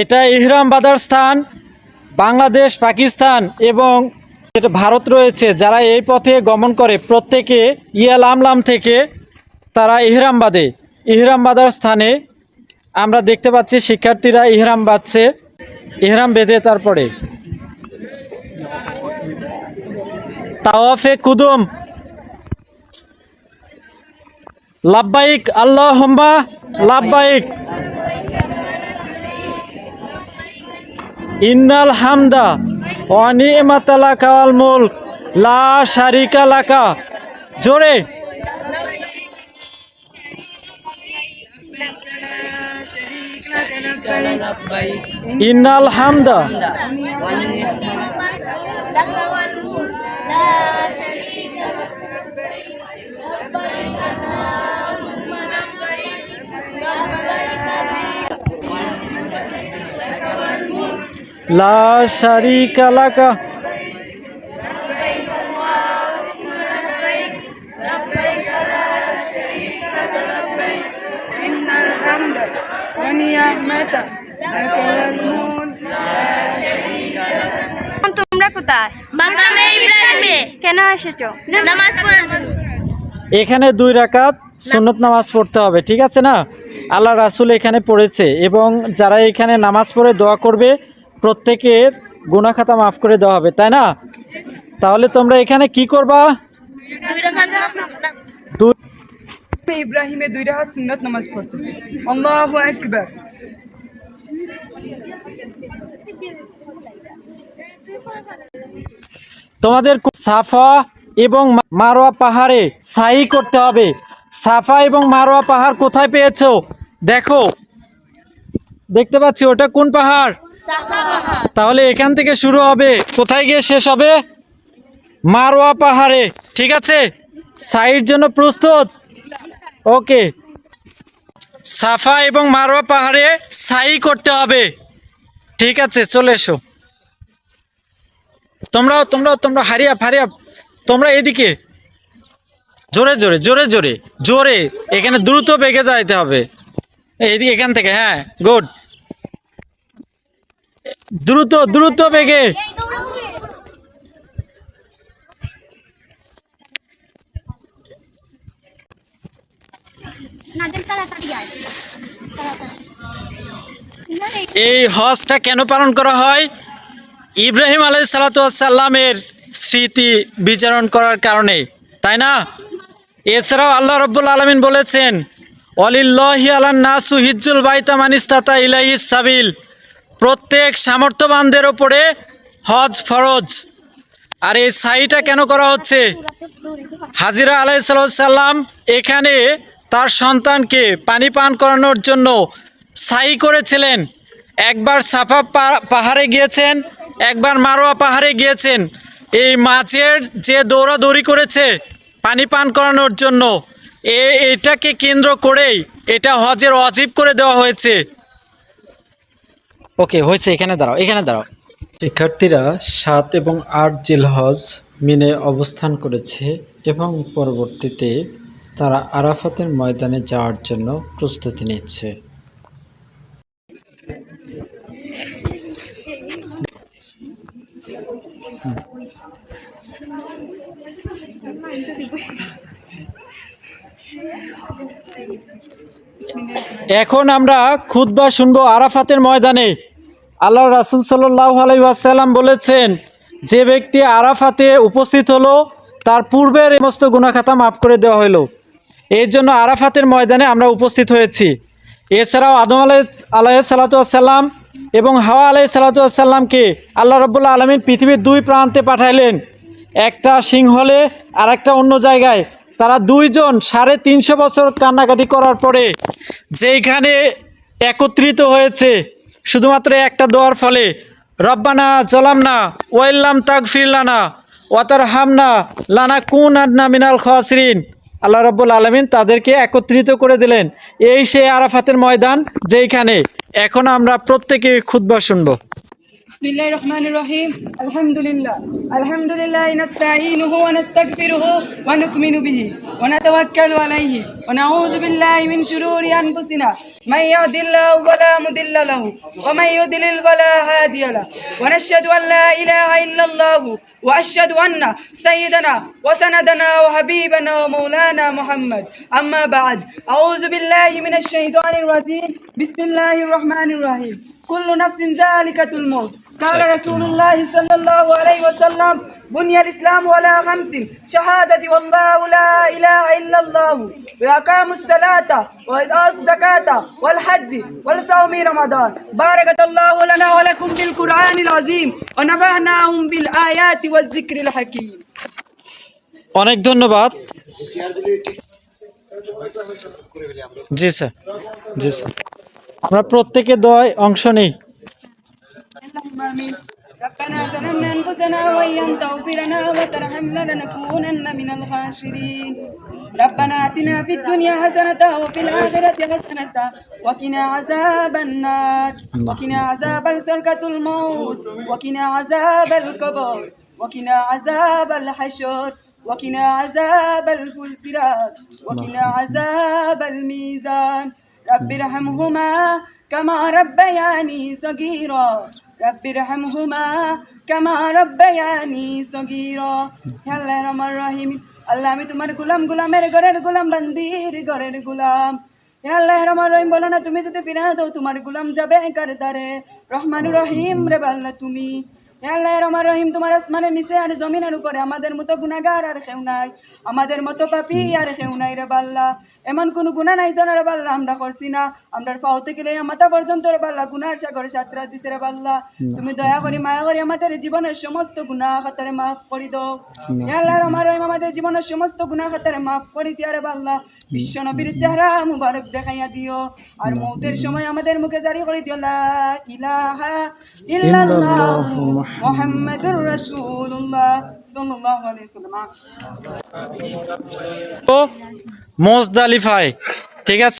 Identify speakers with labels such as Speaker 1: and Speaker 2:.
Speaker 1: এটা ইহরাম বাঁধার স্থান, বাংলাদেশ, পাকিস্তান এবং এটা ভারত রয়েছে, যারা এই পথে গমন করে, প্রত্যেকে ইয়ালামলাম থেকে তারা ইহরাম বাঁধে ইহরাম স্থানে আমরা দেখতে পাচ্ছি শিক্ষার্থীরা ইহরাম বাঁধছে, ইহরাম বেঁধে তারপরে। তাওয়াফে কুদুম। লাব্বাইক আল্লাহ লাব্বাইক। ইন্নাল হামদা অনিমাতালা কাল মুল লা সারিকা লাকা। জোরে। ইন্নাল হামদা। লা শারিকা লাকা।
Speaker 2: এখানে
Speaker 1: দুই রাকাত সুন্নত নামাজ পড়তে হবে ঠিক আছে না? আল্লাহ রাসুল এখানে পড়েছে এবং যারা এখানে নামাজ পড়ে দোয়া করবে প্রত্যেকের গুনাখাতা মাফ করে দেওয়া হবে তাই না? তাহলে তোমরা এখানে কি করবা?
Speaker 3: দুই রাকাত
Speaker 1: দুই
Speaker 4: ইব্রাহিমে দুই রাহাত সুন্নত নামাজ পড়তে আল্লাহু আকবার।
Speaker 1: তোমাদের সাফা এবং মারোয়া পাহাড়ে সাই করতে হবে। সাফা এবং মারোয়া পাহাড় কোথায় পেয়েছ? দেখো। দেখতে পাচ্ছি ওটা কোন পাহাড়? তাহলে এখান থেকে শুরু হবে। কোথায় গিয়ে শেষ হবে? মারোয়া পাহাড়ে। ঠিক আছে? সাইড জন্য প্রস্তুত? ওকে। সাফা এবং মারোয়া পাহাড়ে সাই করতে হবে। ঠিক আছে চলে এসো। তোমরাও তোমরাও তোমরা হারিয়া ফারিয়া তোমরা এদিকে। জোরে জোরে জোরে জোরে জোরে। এখানে দ্রুত বেগে যাইতে হবে। এদিকে এখান থেকে হ্যাঁ গুড। দ্রুত দ্রুত বেগে। এই হজটা কেন পালন করা হয়? ইব্রাহিম আলাই সালাতামের স্মৃতি বিচারণ করার কারণে, তাই না? এছাড়াও আল্লাহ রব্বুল আলমিন বলেছেন অলিল্লাহি হিজ্জুল বাইতা মানিস্তাতা ইলাহি সাবিল। প্রত্যেক সামর্থ্যবানদের ওপরে হজ ফরজ। আর এই সাইটা কেন করা হচ্ছে? হাজিরা আলাইসাল্লাম এখানে তার সন্তানকে পানি পান করানোর জন্য সাই করেছিলেন। একবার সাফা পাহাড়ে গিয়েছেন, একবার মারোয়া পাহাড়ে গিয়েছেন। এই মাছের যে দৌড়াদৌড়ি করেছে পানি পান করানোর জন্য, এ, এটাকে কেন্দ্র করেই এটা হজের অজীব করে দেওয়া হয়েছে। ওকে, হয়েছে, এখানে দাঁড়াও এখানে দাঁড়াও। শিক্ষার্থীরা সাত এবং আট জিলহজ মিনে অবস্থান করেছে এবং পরবর্তীতে তারা আরাফাতের ময়দানে যাওয়ার জন্য প্রস্তুতি নিচ্ছে। এখন আমরা খুতবা শুনব আরাফাতের ময়দানে। আল্লাহ রাসুল সাল্লাহ আলাইসাল্লাম বলেছেন, যে ব্যক্তি আরাফাতে উপস্থিত হলো, তার পূর্বের সমস্ত গুণাখাতা মাফ করে দেওয়া হলো। এর জন্য আরাফাতের ময়দানে আমরা উপস্থিত হয়েছি। এছাড়াও আদম আলাই আলাহ সাল্লাতাম এবং হাওয়া আলাই সাল্লাতামকে আল্লাহ রব্বুল্লা আলমিন পৃথিবীর দুই প্রান্তে পাঠাইলেন। একটা সিংহলে আর একটা অন্য জায়গায়। তারা দুইজন সাড়ে তিনশো বছর কান্নাকাটি করার পরে যেইখানে একত্রিত হয়েছে, শুধুমাত্র একটা দোয়ার ফলে, রব্বানা চলাম না ওয়াইল্লাম তাক ফিরলানা ওয়াতার হামনা লানা কুন আদনা মিনাল খসরিন। আল্লাহ রব্বুল আলমিন তাদেরকে একত্রিত করে দিলেন। এই সেই আরাফাতের ময়দান যেইখানে এখন আমরা প্রত্যেকে খুদ্া শুনব।
Speaker 4: بسم الله الرحمن الرحيم. الحمد لله الحمد لله نستعينه ونستغفره ونؤمن به ونتوكل عليه ونعوذ بالله من شرور أنفسنا. من يهد الله فلا مضل له ومن يضلل فلا هادي له. ونشهد أن لا إله إلا الله وأشهد أن سيدنا وسندنا وحبيبنا ومولانا محمد. أما بعد أعوذ بالله من الشيطان الرجيم. بسم الله الرحمن الرحيم. كل نفس ذلكة الموت. قال رسول الله صلى الله عليه وسلم بني الإسلام على خمس شهادة والله لا إله إلا الله وإقام الصلاة وإيتاء الزكاة والحج والصوم رمضان بارك الله لنا ولكم بالقرآن العظيم ونفعناهم بالآيات والذكر الحكيم
Speaker 1: অনেক ধন্যবাদ জি স্যার জি স্যার আমরা প্রত্যেকে দয় অংশ নেই
Speaker 4: اللهم آمين ربنا ظلمنا أنفسنا وإن لم تغفر لنا وترحمنا لنكونن من الخاسرين. ربنا آتنا في الدنيا حسنة وفي الآخرة حسنة وقنا عذاب النار. وقنا عذاب سرقة الموت. وقنا عذاب القبر. وقنا عذاب الحشر. وقنا عذاب الفلسرات وقنا عذاب الميزان. رب ارحمهما كما ربياني صغيرا. رب ارحمهما كما ربياني صغيرا يا الله الرحمن الرحيم আল্লাহ আমি তোমার গোলাম গোলামের ঘরের গোলাম বান্দির ঘরের গোলাম হে আল্লাহ রহমান রহিম বলো না তুমি যদি ফিরা দাও তোমার গোলাম যাবে কার দারে রহমান রহিম রে আল্লাহ তুমি হে আল্লাহ রহমান রহিম তোমার আসমানের নিচে আর জমিনের উপরে। আমাদের মতো গুনাগার আর কেউ নাই। আমাদের মতো পাপি আর কেউ নাই রে বাল্লা। এমন কোনো গুণা নাই জানা রে বাল্লা আমরা করছি না। আমরা পাও থেকে লইয়া মাথা পর্যন্ত রে বাল্লা গুনার সাগরে সাতরা দিছে রে বাল্লা। তুমি দয়া করি মায়া করি আমাদের জীবনের সমস্ত গুণা খাতারে মাফ করে দাও। আল্লাহ রহমান রহিম আমাদের জীবনের সমস্ত গুণা খাতারে মাফ করে দিয়া রে বাল্লা। বিশ্ব নবীর চেহারা মুবারক দেখাইয়া দিও। আর মৌতের সময় আমাদের মুখে জারি করে দিও লা ইলাহা ইল্লাল্লাহু
Speaker 1: মোজদালিফায় ঠিক আছে?